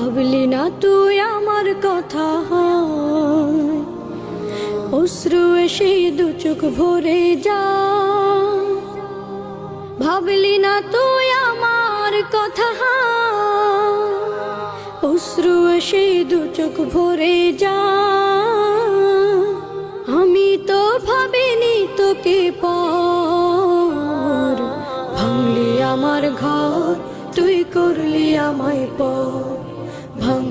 ভাবলি না তুই আমার কথা অশ্রু এসে দু চোখ ভরে যা ভাবলি না তুই আমার কথা অশ্রু এসে দু চোখ ভরে যা আমি তো ভাবিনি তোকে পর আমার ঘর, তুই করলি আমায় পর।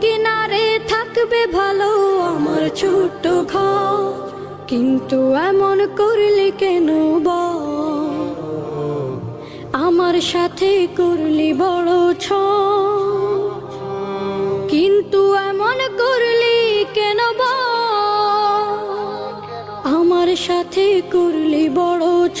কিনারে থাকবে ভালো আমার ছোট্ট ঘর। কিন্তু এমন করলি কেন বল আমার সাথে করলি বড় ছ কিন্তু এমন করলি কেন বল? আমার সাথে করলি বড় ছ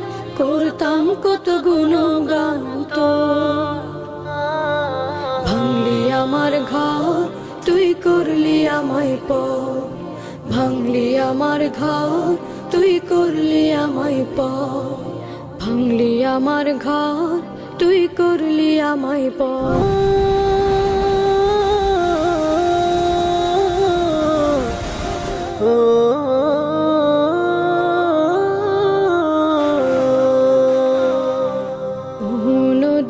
করতাম কত গুণগান তোর ভাঙলি আমার ঘর, তুই করলি আমায় প ভাঙলি আমার ঘর, তুই করলি আমায় প ভাঙলি আমার ঘর, তুই করলি আমায় প